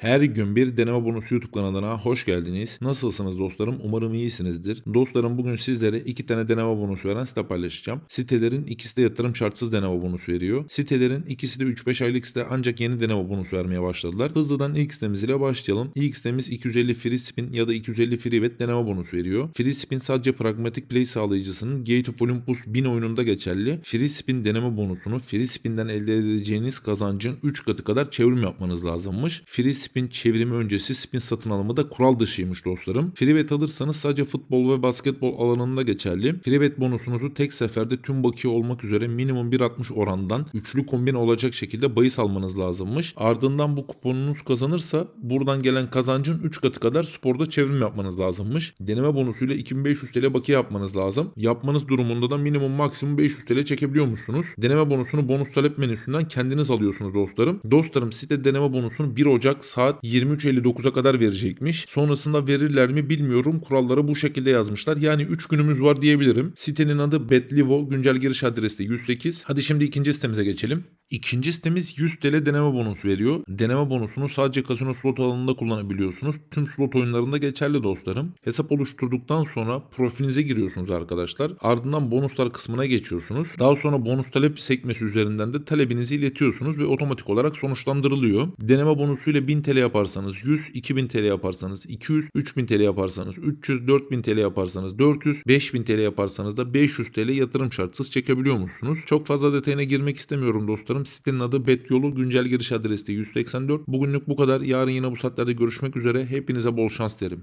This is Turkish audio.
Her gün bir deneme bonusu YouTube kanalına hoş geldiniz. Nasılsınız dostlarım? Umarım iyisinizdir. Dostlarım bugün sizlere iki tane deneme bonusu veren site paylaşacağım. Sitelerin ikisi de yatırım şartsız deneme bonusu veriyor. Sitelerin ikisi de 3-5 aylık site ancak yeni deneme bonusu vermeye başladılar. Hızlıdan ilk sitemiz ile başlayalım. İlk sitemiz 250 free spin ya da 250 free bet deneme bonusu veriyor. Free spin sadece pragmatic play sağlayıcısının Gate of Olympus 1000 oyununda geçerli. Free spin deneme bonusunu free spin'den elde edeceğiniz kazancın 3 katı kadar çevrim yapmanız lazımmış. Free spin çevrimi öncesi spin satın alımı da kural dışıymış dostlarım. Free bet alırsanız sadece futbol ve basketbol alanında geçerli. Free bet bonusunuzu tek seferde tüm bakiye olmak üzere minimum 1.60 orandan üçlü kombin olacak şekilde bahis almanız lazımmış. Ardından bu kuponunuz kazanırsa buradan gelen kazancın 3 katı kadar sporda çevrim yapmanız lazımmış. Deneme bonusuyla 2500 TL bakiye yapmanız lazım. Yapmanız durumunda da minimum maksimum 500 TL çekebiliyormuşsunuz. Deneme bonusunu bonus talep menüsünden kendiniz alıyorsunuz dostlarım. Dostlarım site deneme bonusunu 1 Ocak saat 23.59'a kadar verecekmiş. Sonrasında verirler mi bilmiyorum. Kuralları bu şekilde yazmışlar. Yani 3 günümüz var diyebilirim. Sitenin adı Betlivo. Güncel giriş adresi de 108. Hadi şimdi ikinci sitemize geçelim. İkinci sitemiz 100 TL deneme bonusu veriyor. Deneme bonusunu sadece kasino slot alanında kullanabiliyorsunuz. Tüm slot oyunlarında geçerli dostlarım. Hesap oluşturduktan sonra profilinize giriyorsunuz arkadaşlar. Ardından bonuslar kısmına geçiyorsunuz. Daha sonra bonus talep sekmesi üzerinden de talebinizi iletiyorsunuz ve otomatik olarak sonuçlandırılıyor. Deneme bonusuyla 1000 TL yaparsanız 100, 2000 TL yaparsanız 200, 3000 TL yaparsanız 300, 4000 TL yaparsanız 400, 5000 TL yaparsanız da 500 TL yatırım şartsız çekebiliyor musunuz? Çok fazla detayına girmek istemiyorum dostlarım. Sitenin adı Bet Yolu. Güncel giriş adresi de 184. Bugünlük bu kadar. Yarın yine bu saatlerde görüşmek üzere. Hepinize bol şans derim.